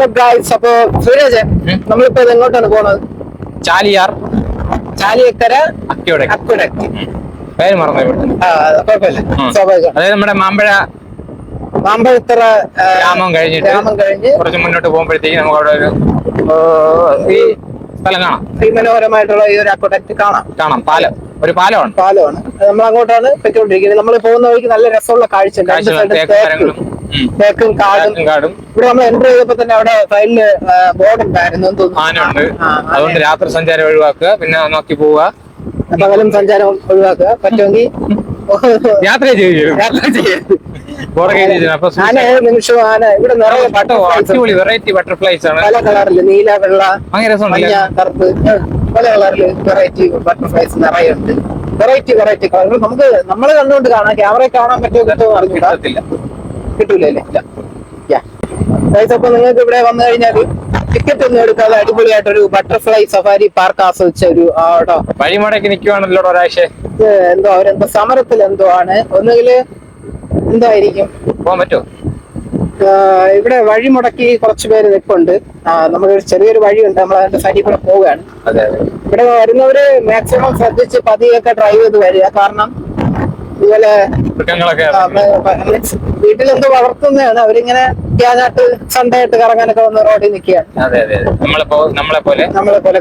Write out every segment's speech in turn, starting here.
അപ്പൊ ഗായ്സ് അപ്പൊ സൂരജ് നമ്മളിപ്പോ എങ്ങോട്ടാണ് പോണത്? ചാലിയാർ. ചാലിയക്കര അക്കിയുടെ അക്കുടക്ക് പേര് മറന്നു കുഴപ്പമില്ല. സ്വാഭാവികം. അതായത് നമ്മുടെ മാമ്പഴ മാമ്പഴത്തറ ഗ്രാമം കഴിഞ്ഞിട്ട് ഗ്രാമം കഴിഞ്ഞ് കുറച്ച് മുന്നോട്ട് പോകുമ്പോഴത്തേക്ക് നമുക്ക് അവിടെ ഒരു ഈ സ്ഥലം കാണാം. മനോഹരമായിട്ടുള്ള ഈ ഒരു അക്കുടക്ക് കാണാം. കാണാം. പാലം. ഒരു പാലമാണ്. പാലമാണ്. നമ്മൾ അങ്ങോട്ടാണ് പെട്ടുകൊണ്ടിരിക്കുന്നത് നമ്മൾ പോകുന്ന വഴിക്ക് നല്ല രസമുള്ള കാഴ്ച തേക്ക് കാടും കാടും ഇവിടെ നമ്മൾ എൻട്രി ചെയ്തപ്പോ തന്നെ അവിടെ സൈഡിൽ ബോർഡ് ഉണ്ടായിരുന്നു. ആനുണ്ട് അതുകൊണ്ട് രാത്രി സഞ്ചാരം ഒഴിവാക്കുക. പിന്നെ നോക്കി പോവുക. പകലും സഞ്ചാരം ഒഴിവാക്കുക. പറ്റുമെങ്കിൽ യാത്ര ചെയ്യും. യാത്ര ചെയ്യും. ആന ഇവിടെ നിറയെ. അടിപൊളി വെറൈറ്റി ബട്ടർഫ്ലൈസ് ആണ്. പല കളറിൽ നീല വെള്ള ഭയങ്കര കറുപ്പ് പല കളറിൽ വെറൈറ്റി ബട്ടർഫ്ലൈസ് നിറയെ ഉണ്ട്. വെറൈറ്റി വെറൈറ്റി കളറുകൾ നമുക്ക് നമ്മൾ കണ്ടുകൊണ്ട് കാണാം. ക്യാമറയിൽ കാണാൻ പറ്റുമോ കിട്ടുമോ അറിഞ്ഞൂടാ കിട്ടത്തില്ല കിട്ടൂലല്ലേ? ഗൈസ് അപ്പൊ നിങ്ങൾക്ക് ഇവിടെ വന്നു കഴിഞ്ഞാൽ ടിക്കറ്റ് ഒന്നും എടുക്കാതെ അടിപൊളിയായിട്ടൊരു ബട്ടർഫ്ലൈ സഫാരി പാർക്ക് ആസ്വദിച്ച ഒരു ആടോ വഴിമുടക്കി നിൽക്കുവാണല്ലോ ഒരാഴ്ച? എന്തോ അവരെന്തോ സമരത്തിൽ എന്തോ ആണ്. ഒന്നുകിൽ എന്തായിരിക്കും? പോകാൻ പറ്റുമോ ഇവിടെ വഴി മുടക്കി കുറച്ച് പേര് നിൽപ്പുണ്ട്. നമ്മളൊരു നമുക്കൊരു ചെറിയൊരു വഴിയുണ്ട്. നമ്മൾ അതിന്റെ സൈഡിൽ കൂടെ പോവുകയാണ്. ഇവിടെ വരുന്നവര് മാക്സിമം ശ്രദ്ധിച്ച് പതിയൊക്കെ ഡ്രൈവ് ചെയ്ത് വരിക. കാരണം ഇതുപോലെ മൃഗങ്ങളൊക്കെ വീട്ടിലെന്തോ വളർത്തുന്നതാണ്. അവരിങ്ങനെ ഞാനായിട്ട് സൺഡേ ആയിട്ട് കറങ്ങാനൊക്കെ വന്ന് റോഡിൽ നിൽക്കുകയാണ്. അതെ അതെ നമ്മളെ നമ്മളെ പോലെ നമ്മളെ പോലെ.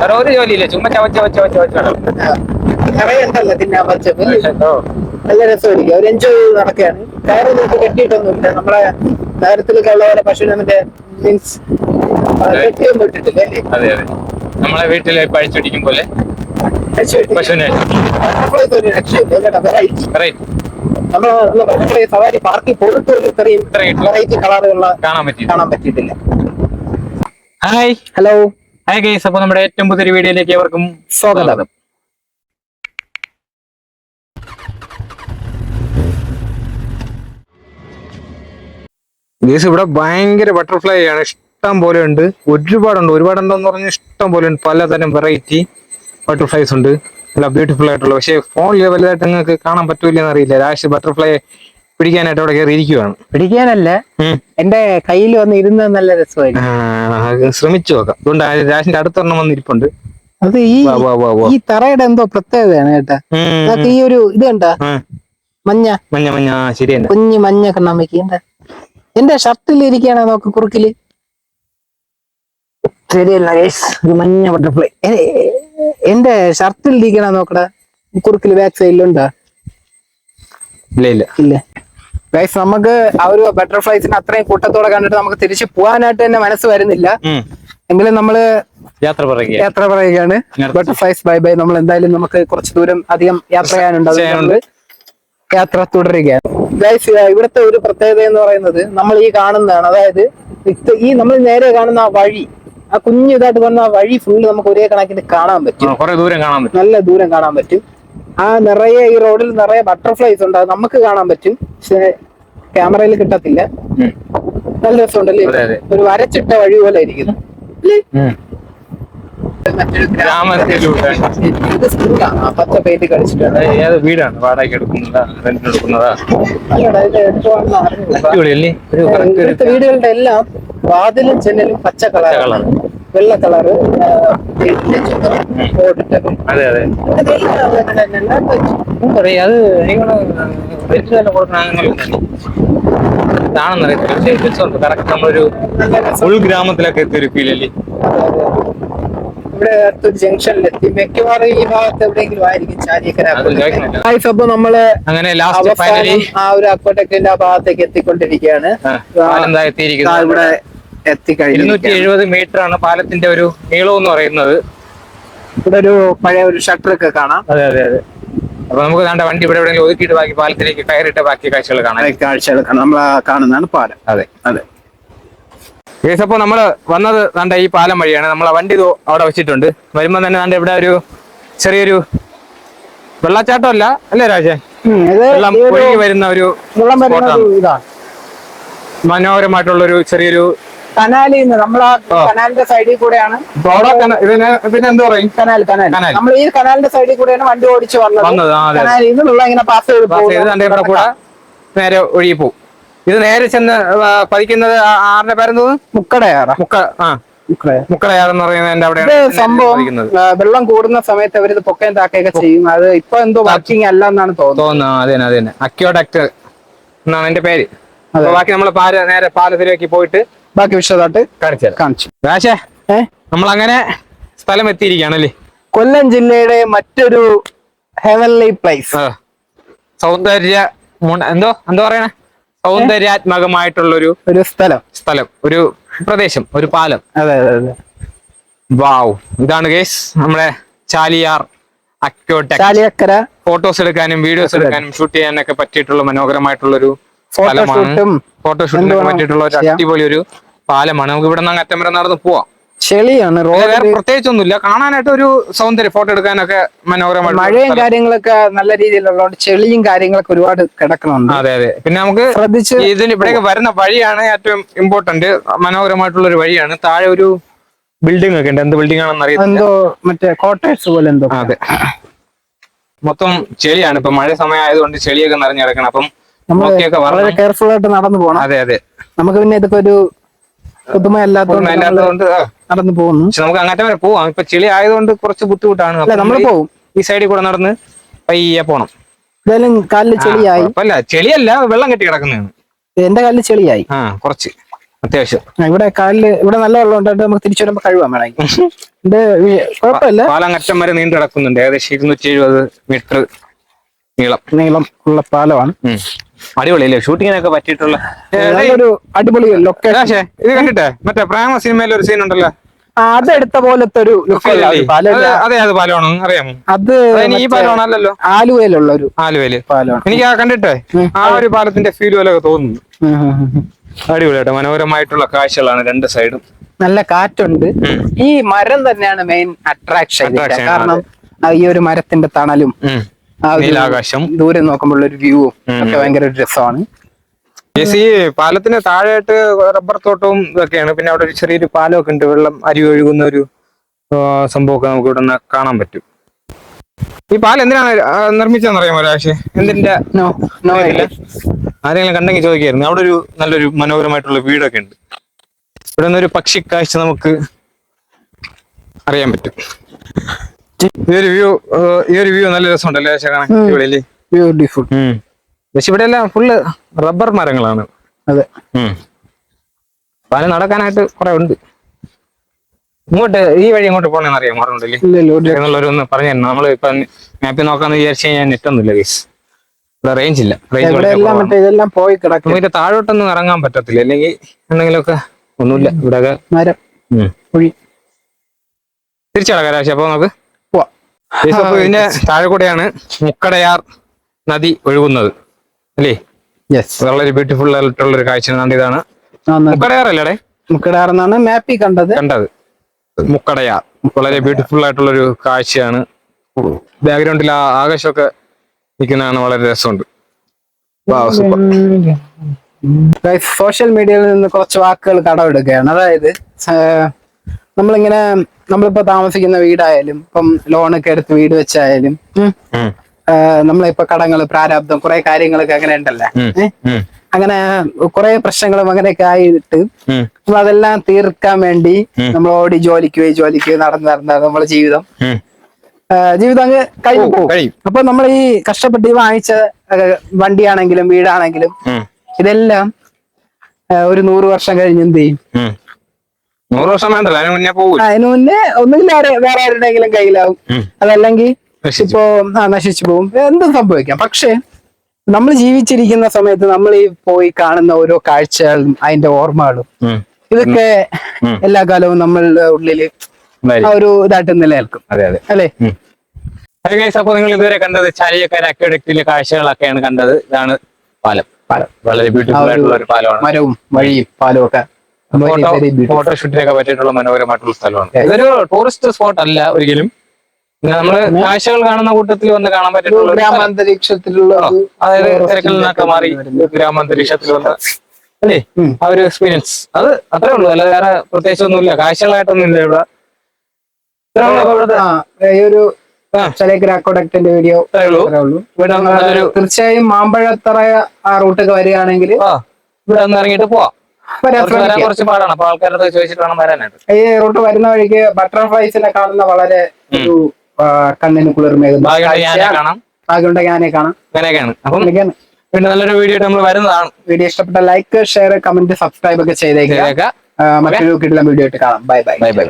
വേറെ ഒരു ജോലിയില്ല. ചുമ്മാ ചവച്ച വെച്ച വെച്ച ചവച്ച് തിന്നാൻ പച്ചപ്പ് നല്ല രസമായിരിക്കും. അവർ എൻജോയ് ചെയ്ത് നടക്കുകയാണ്. കയറ് നിങ്ങൾക്ക് കെട്ടിയിട്ടൊന്നുമില്ല. നമ്മളെ നഗരത്തിലൊക്കെ ഉള്ളവരെ പശുവിനെ മറ്റേ മീൻസ് അതെ. അതെ നമ്മളെ വീട്ടിൽ പഴിച്ചൊടിക്കും പോലെ. പശുവിനെ. നമ്മൾ സവാരി പാർക്കിൽ പോയിട്ട് ഇത്രയും വെറൈറ്റി കളറുള്ള കാണാൻ പറ്റി കാണാൻ പറ്റിയിട്ടില്ല ഹായ് ഹലോ ഹായ് ഗൈസ് അപ്പൊ നമ്മുടെ ഏറ്റവും പുതിയൊരു വീഡിയോയിലേക്ക് ഏവർക്കും സ്വാഗതം. ഗൈസ് ഇവിടെ ഭയങ്കര ബട്ടർഫ്ലൈ ആണ്. ഇഷ്ടം പോലെ ഉണ്ട്. ഒരുപാടുണ്ട്. ഒരുപാട് എന്താന്ന് പറഞ്ഞാൽ ഇഷ്ടം പോലെ ഉണ്ട്. പലതരം വെറൈറ്റി ബട്ടർഫ്ലൈസ് ഉണ്ട്. നല്ല ബ്യൂട്ടിഫുൾ ആയിട്ടുള്ള പക്ഷേ ഫോണിൽ വലുതായിട്ട് നിങ്ങൾക്ക് കാണാൻ പറ്റൂലെന്ന് അറിയില്ല. രാശി ബട്ടർഫ്ലൈ പിടിക്കാനായിട്ട് അവിടെ കയറി ഇരിക്കുവാണ്. പിടിക്കാനല്ല. എന്റെ കയ്യിൽ വന്ന് ഇരുന്ന നല്ല രസമായിരുന്നു ശ്രമിച്ചു നോക്കാം. അതുകൊണ്ട് രാശിന്റെ അടുത്തൊരെണ്ണം വന്നിരിപ്പുണ്ട്. അത് ഈ. ഈ തറയുടെ എന്തോ പ്രത്യേകതയാണ് കേട്ടാ. അതൊക്കെ ഈ ഒരു ഇത് കണ്ടാ? മഞ്ഞ. മഞ്ഞ മഞ്ഞ. ശരിയാണ് ശരി കുഞ്ഞു മഞ്ഞ കണ്ണാൻ എന്താ എന്റെ ഷർട്ടിൽ ഇരിക്കുകയാണ് നോക്ക് കുറുക്കിൽ. ശരിയല്ല. ഒരു മഞ്ഞ ബട്ടർഫ്ലൈ എന്റെ ഷർട്ടിൽ ഇരിക്കണ നോക്കടാ. കുറുക്കിൽ ബാക്ക് സൈഡിലുണ്ടോ ഇല്ല ഇല്ല. ഇല്ല. ഗൈസ് നമുക്ക് ആ ഒരു ബട്ടർഫ്ലൈസിന് അത്രയും കൂട്ടത്തോടെ കണ്ടിട്ട് നമുക്ക് തിരിച്ചു പോകാനായിട്ട് തന്നെ മനസ്സ് വരുന്നില്ല. എങ്കിലും നമ്മൾ യാത്ര പറയുക യാത്ര പറയുകയാണ്. ബട്ടർഫ്ലൈസ് ബൈ ബൈ നമ്മൾ എന്തായാലും നമുക്ക് കുറച്ച് ദൂരം അധികം യാത്ര ചെയ്യാനുണ്ട്. യാത്ര തുടരുകയാണ്. ഗൈസ് ഇവിടുത്തെ ഒരു പ്രത്യേകത എന്ന് പറയുന്നത് നമ്മൾ ഈ കാണുന്നതാണ്. അതായത് ഈ നമ്മൾ നേരെ കാണുന്ന ആ വഴി ആ കുഞ്ഞു ഇതായിട്ട് വന്ന ആ വഴി ഫുള്ള് നമുക്ക് ഒരേ കണക്കിന് കാണാൻ പറ്റും. കുറെ ദൂരം കാണാൻ പറ്റും. നല്ല ദൂരം കാണാൻ പറ്റും. ആ നിറയെ ഈ റോഡിൽ നിറയെ ബട്ടർഫ്ലൈസ് ഉണ്ട്. അത് നമുക്ക് കാണാൻ പറ്റും. പക്ഷെ ക്യാമറയിൽ കിട്ടത്തില്ല. നല്ല രസമുണ്ടല്ലേ. ഒരു വരച്ചിട്ട വഴി പോലെ ഇരിക്കുന്നു. പച്ച പെയിന്റ് കളിച്ചിട്ടുണ്ട് ഏത് വീടാണ്? എടുക്കുന്നതാ എടുക്കുന്നതാ? വീടുകളുടെ എല്ലാം വാതിലും ചെന്നലും പച്ച കളർ. വെള്ള കളറ് അതെ അതെ. പറയാ അത് നിങ്ങൾ വെച്ച് തന്നെ കൊടുക്കണമെന്നറിയത്തില്ല പക്ഷേ രസമുണ്ട് കറക്റ്റ് നമ്മളൊരു ഉൾഗ്രാമത്തിലൊക്കെ എത്തിയ ഒരു ഫീലല്ലേ ഇവിടെ അടുത്തൊരു ജംഗ്ഷനിലെത്തി. മിക്കവാറും ഈ ഭാഗത്ത് എവിടെയെങ്കിലും ആയിരിക്കും. ഗായ്സ്, അപ്പൊ നമ്മൾ അങ്ങനെ ലാസ്റ്റ് ഫൈനലി ആ ഒരു അക്വട്ടക്കിന്റെ ആ ഭാഗത്തേക്ക് എത്തിക്കൊണ്ടിരിക്കുകയാണ്. ഇവിടെ ഇരുന്നൂറ്റി എഴുപത് മീറ്റർ ആണ് പാലത്തിന്റെ ഒരു നീളം എന്ന് പറയുന്നത്. ഇവിടെ ഒരു പഴയ ഒരു ഷട്ടർ ഒക്കെ കാണാം. അതെ അതെ അതെ. അപ്പൊ നമുക്ക് വേണ്ട വണ്ടി ഇവിടെ എവിടെയെങ്കിലും ഒതുക്കിയിട്ട് ബാക്കി പാലത്തിലേക്ക് കയറിയിട്ട് ബാക്കി കാഴ്ചകൾ കാണാം. കാഴ്ചകൾ കാണാം. നമ്മൾ കാണുന്നതാണ് പാലം. അതെ. അതെ. കേസ് അപ്പോൾ നമ്മൾ വന്നത് കണ്ട ഈ പാലം വഴിയാണ്. നമ്മൾ വണ്ടി അവിടെ വെച്ചിട്ടുണ്ട്. വരുമ്പോൾ തന്നെ കണ്ട ഇവിടെ ഒരു ചെറിയൊരു വെള്ളച്ചാട്ടം അല്ല അല്ലേ രാജേ? ഉം, ഇത് വെള്ളം ഒഴുകി വരുന്ന ഒരു മനോഹരമായിട്ടുള്ള ഒരു ചെറിയൊരു കനാലിൽ നിന്ന് നമ്മൾ ആ. കനാലിന്റെ സൈഡിൽ കൂടെയാണ് പ്രോഡക്റ്റ് ഇതിന് ഇതിന് എന്ത് പറയും? Canal canal. നമ്മൾ ഈ കനാലിന്റെ സൈഡിൽ കൂടെയാണ് വണ്ടി ഓടിച്ചു വന്നത്. കനാലിൽ നിന്ന് വെള്ളം ഇങ്ങനെ പാസ് ചെയ്ത് നേരെ ഒഴുകി പോകും. ഇത് നേരെ ചെന്ന് പതിക്കുന്നത് ആറിന്റെ പേരെന്തോ മുക്കടയാറ. മുക്ക ആ. മുക്കളയാറെന്ന് പറയുന്നതിന്റെ അവിടെ സംഭവം വെള്ളം കൂടുന്ന സമയത്ത് അവരിത് പൊക്കയും താക്കയൊക്കെ ചെയ്യും. അത് ഇപ്പൊ എന്തോ വർക്കിംഗ് അല്ല എന്നാണ് തോന്നുന്നത്. തോന്നുന്നു. അതെ അത് അക്യോഡക്ട് എന്നാണ് എന്റെ പേര്. ബാക്കി നമ്മൾ പാല നേരെ പാലത്തിലേക്ക് പോയിട്ട് ബാക്കി വിശദമായിട്ട് കാണിച്ചു കാണിച്ചു. രാശേ നമ്മൾ അങ്ങനെ സ്ഥലം എത്തിയിരിക്കുകയാണല്ലേ കൊല്ലം ജില്ലയുടെ മറ്റൊരു ഹെവൻലി പ്ലേസ്. സൗന്ദര്യ എന്തോ? എന്തോ പറയണേ? സൗന്ദര്യാത്മകമായിട്ടുള്ളൊരു ഒരു ഒരു സ്ഥലം. സ്ഥലം. ഒരു പ്രദേശം. ഒരു പാലം. അതെ അതെ അതെ. വാവ്. ഇതാണ് കേസ് നമ്മുടെ ചാലിയാർ അക്യോട്ടെ ചാലിയക്കര ഫോട്ടോസ് എടുക്കാനും വീഡിയോസ് എടുക്കാനും ഷൂട്ട് ചെയ്യാനൊക്കെ പറ്റിയിട്ടുള്ള മനോഹരമായിട്ടുള്ള ഒരു സ്ഥലമാണ് ഫോട്ടോഷൂട്ടും ഫോട്ടോഷൂട്ടിനൊക്കെ പറ്റിയിട്ടുള്ള ഒരു. അടിപൊളി ഒരു പാലമാണ്. നമുക്ക് ഇവിടെ നിന്ന് അറ്റം വരെ നടന്ന് പോവാം. ചെളിയാണ് റോഡ് പ്രത്യേകിച്ചൊന്നുമില്ല. കാണാനായിട്ട് ഒരു സൗന്ദര്യം ഫോട്ടോ എടുക്കാനൊക്കെ മനോഹരമായിട്ട് മഴയും കാര്യങ്ങളൊക്കെ നല്ല രീതിയിലുള്ളതുകൊണ്ട് ചെളിയും കാര്യങ്ങളൊക്കെ ഒരുപാട് കിടക്കുന്നുണ്ട്. അതെ അതെ. പിന്നെ നമുക്ക് ശ്രദ്ധിച്ച് ഇതിന് ഇവിടേക്ക് വരുന്ന വഴിയാണ് ഏറ്റവും ഇമ്പോർട്ടന്റ് മനോഹരമായിട്ടുള്ള ഒരു വഴിയാണ്. താഴെ ഒരു ബിൽഡിംഗ് ഒക്കെ ഉണ്ട്. എന്ത് ബിൽഡിംഗ് ആണെന്ന് അറിയാം എന്തോ മറ്റേ കോട്ടേഴ്സ് പോലെ എന്തോ. അതെ. മൊത്തം ചെളിയാണ്. ഇപ്പൊ മഴ സമയം ആയതുകൊണ്ട് ചെളിയൊക്കെ നിറഞ്ഞു കിടക്കണം. അപ്പം നമ്മൾ വളരെ കെയർഫുൾ ആയിട്ട് നടന്നു പോകണം അതെ അതെ. നമുക്ക് പിന്നെ ഇതൊക്കെ ഒരു അകത്തുകൊണ്ട് ആ, നടന്നു പോകുന്നു. നമുക്ക് അങ്ങനത്തെ വരെ പോവാം. ഇപ്പൊ ചെളി ആയതുകൊണ്ട് കുറച്ച് ബുദ്ധിമുട്ടാണ്. നമ്മൾ പോകും ഈ സൈഡിൽ കൂടെ നടന്ന് പയ്യെ പോണം. എന്തായാലും കാലിൽ ചെളിയായി. അല്ല ചെളിയല്ല വെള്ളം കെട്ടി കിടക്കുന്നതാണ്. എന്റെ കാലിൽ ചെളിയായി. ആ കുറച്ച്. അത്യാവശ്യം. ഇവിടെ കാലിൽ ഇവിടെ നല്ല വെള്ളം ഉണ്ടായിട്ട് നമുക്ക് തിരിച്ചു വരുമ്പോ കഴിവാൻ വേണമെങ്കിൽ വി- കുഴപ്പമില്ല. പാലങ്ങറ്റം വരെ നീണ്ടു കിടക്കുന്നുണ്ട്. ഏകദേശം ഇരുന്നൂറ്റി എഴുപത് മീറ്റർ നീളം. നീളം ഉള്ള പാലമാണ്. അടിപൊളിയല്ലേ? ഷൂട്ടിങ്ങിനൊക്കെ പറ്റിയിട്ടുള്ള നല്ലൊരു അടിപൊളി ലൊക്കേഷൻ ഇത് കണ്ടിട്ടേ മറ്റേ പ്രേമ സിനിമയിൽ ഒരു സീൻ ഉണ്ടല്ലോ അതെടുത്ത പോലത്തെ ഒരു അത് അതെ പാലമാണ് അറിയാമോ? അത് ഈ പാലമാണല്ലോ ആലുവയിലുള്ള ഒരു ആലുവയിൽ. പാലമാണ് എനിക്ക് ആ കണ്ടിട്ടേ ആ ഒരു പാലത്തിന്റെ ഫീൽ പോലെ തോന്നുന്നു. അടിപൊളിയായിട്ട് മനോഹരമായിട്ടുള്ള കാഴ്ചകളാണ് രണ്ട് സൈഡും. നല്ല കാറ്റുണ്ട്. ഈ മരം തന്നെയാണ് മെയിൻ അട്രാക്ഷൻ കാരണം ഈ ഒരു മരത്തിന്റെ തണലും. നീലാകാശം ദൂരെ നോക്കുമ്പോൾ ഒരു വ്യൂവും ഒക്കെ ഭയങ്കര ഒരു രസമാണ്. ഈ പാലത്തിന് താഴെയായിട്ട് റബ്ബർ തോട്ടവും ഇതൊക്കെയാണ്. പിന്നെ അവിടെ ഒരു ചെറിയൊരു പാലം ഒക്കെ ഉണ്ട്. വെള്ളം അരി ഒഴുകുന്ന ഒരു സംഭവമൊക്കെ നമുക്ക് ഇവിടെ നിന്ന് കാണാൻ പറ്റും. ഈ പാലം എന്തിനാണ് ആ, നിർമ്മിച്ചതെന്ന് അറിയാമോ രാശേ എന്തിന്റെ. ആരെങ്കിലും കണ്ടെങ്കിൽ ചോദിക്കായിരുന്നു. അവിടെ ഒരു നല്ലൊരു മനോഹരമായിട്ടുള്ള വീടൊക്കെ ഉണ്ട്. ഇവിടെ നിന്നൊരു പക്ഷി കാഴ്ച നമുക്ക് അറിയാൻ പറ്റും. ഈ ഒരു വ്യൂ ഈ ഒരു വ്യൂ നല്ല രസമുണ്ടല്ലേ. ഇവിടെയല്ലേ ബ്യൂട്ടിഫുൾ പക്ഷെ ഇവിടെ എല്ലാം ഫുള്ള് റബ്ബർ മരങ്ങളാണ്. അതെ. പാൽ നടക്കാനായിട്ട് കുറെ ഉണ്ട്. ഇങ്ങോട്ട് ഈ വഴി ഇങ്ങോട്ട് പോകണമെന്ന് അറിയാം എന്നുള്ളവർ ഒന്ന് പറഞ്ഞു തരണം നമ്മൾ ഇപ്പൊ മാപ്പിൽ നോക്കാന്ന് വിചാരിച്ചു കഴിഞ്ഞാൽ നെറ്റൊന്നുമില്ല ഗൈസ് ഇവിടെ റേഞ്ച് ഇല്ല. റേഞ്ച് ഇതെല്ലാം പോയി കിടക്കും. നമുക്ക് ഇതിന്റെ താഴോട്ടൊന്നും ഇറങ്ങാൻ പറ്റത്തില്ല. അല്ലെങ്കിൽ എന്തെങ്കിലുമൊക്കെ ഒന്നുമില്ല. ഇവിടെ മരം. തിരിച്ചടക്കാം രാശി അപ്പൊ നമുക്ക് ഇതിന്റെ താഴെ കൂടെയാണ് മുക്കടയാർ നദി ഒഴുകുന്നത് അല്ലേ? യെസ് വളരെ ബ്യൂട്ടിഫുൾ ആയിട്ടുള്ള ഒരു കാഴ്ച ഇതാണ്. മുക്കടയാർ എന്നാണ് മാപ്പിൽ കണ്ടത്. കണ്ടത്. മുക്കടയാർ. വളരെ ബ്യൂട്ടിഫുൾ ആയിട്ടുള്ള ഒരു കാഴ്ചയാണ്. ബാക്ക്ഗ്രൗണ്ടിൽ ആ ആകാശമൊക്കെ നിൽക്കുന്നതാണ് വളരെ രസമുണ്ട്. സൂപ്പർ സോഷ്യൽ മീഡിയയിൽ നിന്ന് കുറച്ച് വാക്കുകൾ കടമെടുക്കുകയാണ്. അതായത് നമ്മളിങ്ങനെ നമ്മളിപ്പോ താമസിക്കുന്ന വീടായാലും ഇപ്പം ലോണൊക്കെ എടുത്ത് വീട് വെച്ചായാലും നമ്മളിപ്പോ കടങ്ങൾ പ്രാരാബ്ദം കുറെ കാര്യങ്ങളൊക്കെ അങ്ങനെ ഉണ്ടല്ലേ? അങ്ങനെ കുറെ പ്രശ്നങ്ങളും അങ്ങനെയൊക്കെ ആയിട്ട് നമ്മൾ അതെല്ലാം തീർക്കാൻ വേണ്ടി. നമ്മൾ ഓടി ജോലിക്ക് പോയി ജോലിക്ക് പോയി നടന്ന് നടന്ന നമ്മളെ ജീവിതം. ജീവിതം അങ്ങ് കഴിഞ്ഞു പോകും. അപ്പൊ നമ്മൾ ഈ കഷ്ടപ്പെട്ട് ഈ വാങ്ങിച്ച വണ്ടിയാണെങ്കിലും വീടാണെങ്കിലും ഇതെല്ലാം ഒരു നൂറ് വർഷം കഴിഞ്ഞ് എന്ത് ചെയ്യും? നൂറ് വർഷം വേണ്ടല്ലോ അതിന് മുന്നേ പോകും അതിന് മുന്നേ ഒന്നുകിൽ വേറെ ആരുടെയെങ്കിലും കയ്യിലാവും. അതല്ലെങ്കിൽ ഇപ്പോ ആ നശിച്ചു പോകും. എന്തും സംഭവിക്കാം. പക്ഷേ നമ്മൾ ജീവിച്ചിരിക്കുന്ന സമയത്ത് നമ്മൾ ഈ പോയി കാണുന്ന ഓരോ കാഴ്ചകളും അതിന്റെ ഓർമ്മകളും ഇതൊക്കെ എല്ലാ കാലവും നമ്മളുടെ ഉള്ളിൽ ഒരു ഇതായിട്ട് നിലനിൽക്കും. അതെ അതെ. അല്ലേ? അപ്പോൾ നിങ്ങൾ ഇതുവരെ കണ്ടത് ചാലിയക്കര അക്വഡക്റ്റിലെ കാഴ്ചകളൊക്കെയാണ് കണ്ടത്. ഇതാണ് പാലം. പാലം. വളരെ ബ്യൂട്ടിഫുൾ ആയിട്ടുള്ള ഒരു പാലമാണ്. മരവും വഴിയും പാലവും ഒക്കെ. ഫോട്ടോഷൂട്ടിനൊക്കെ പറ്റിയിട്ടുള്ള മനോഹരമായിട്ടുള്ള സ്ഥലമാണ്. ഇതൊരു ടൂറിസ്റ്റ് സ്പോട്ട് അല്ല ഒരിക്കലും. നമ്മൾ കാഴ്ചകൾ കാണുന്ന കൂട്ടത്തിൽ വന്ന് കാണാൻ പറ്റിയിട്ടുള്ള ഗ്രാമാന്തരീക്ഷത്തിലുള്ള അതായത് തിരക്കിൽ നിന്നൊക്കെ മാറി ഗ്രാമാന്തരീക്ഷത്തിൽ വന്ന അല്ലേ? ആ ഒരു എക്സ്പീരിയൻസ് അത് അത്രേ ഉള്ളൂ. അല്ല വേറെ പ്രത്യേകിച്ചൊന്നുമില്ല. കാഴ്ചകളായിട്ടൊന്നും ഇല്ല ഇവിടെ ഒരു അക്കോഡക്റ്റിന്റെ വീഡിയോ തീർച്ചയായും മാമ്പഴത്തറ ആ റൂട്ടൊക്കെ വരികയാണെങ്കിൽ ഇവിടെ ഒന്ന് ഇറങ്ങിയിട്ട് പോവാം. വരാൻ കുറച്ച് പാടാണ്. അപ്പൊ ആൾക്കാരുടെ ചോദിച്ചിട്ട് വേണം വരാനായിട്ട്. ഈ റൂട്ട് വരുന്ന വഴിക്ക് ബട്ടർഫ്ലൈസിനെ കാണുന്ന വളരെ ഒരു കണ്ണിന് കുളിർമേകുന്ന. കാണാം. കാണാം. അങ്ങനെയൊക്കെയാണ്. അപ്പം അങ്ങനെയൊക്കെയാണ്. പിന്നെ നല്ലൊരു വീഡിയോ നമ്മൾ വരുന്നതാണ്. വീഡിയോ ഇഷ്ടപ്പെട്ട ലൈക്ക് ഷെയർ കമന്റ് സബ്സ്ക്രൈബ് ഒക്കെ ചെയ്തേക്കുക. മറ്റൊരു കിട്ടുന്ന വീഡിയോ ആയിട്ട് കാണാം. Bye bye bye bye